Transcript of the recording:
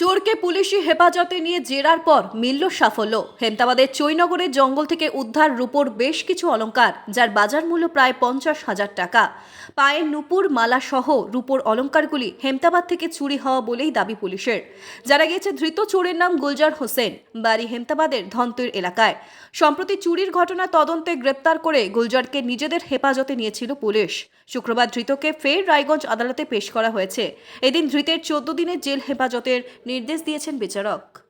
চোরকে পুলিশি হেফাজতে নিয়ে জেরার পর মিলল সাফল্য। হেমতাবাদের চৈনগরের জঙ্গল থেকে উদ্ধার রূপোর বেশ কিছু অলংকার, যার বাজার মূল্য প্রায় পঞ্চাশ হাজার টাকা। পায়ের নুপুর, মালা সহ রূপোর অলংকারগুলি হেমতাবাদ থেকে চুরি হওয়া বলেই দাবি পুলিশের। যারা গিয়েছে, ধৃত চোরের নাম গুলজার হোসেন, বাড়ি হেমতাবাদের ধন্তৈর এলাকায়। সম্প্রতি চুরির ঘটনা তদন্তে গ্রেপ্তার করে গুলজারকে নিজেদের হেফাজতে নিয়েছিল পুলিশ। শুক্রবার ধৃতকে ফের রায়গঞ্জ আদালতে পেশ করা হয়েছে। এদিন ধৃতের চোদ্দ দিনের জেল হেফাজতের নির্দেশ দিয়েছেন বিচারক।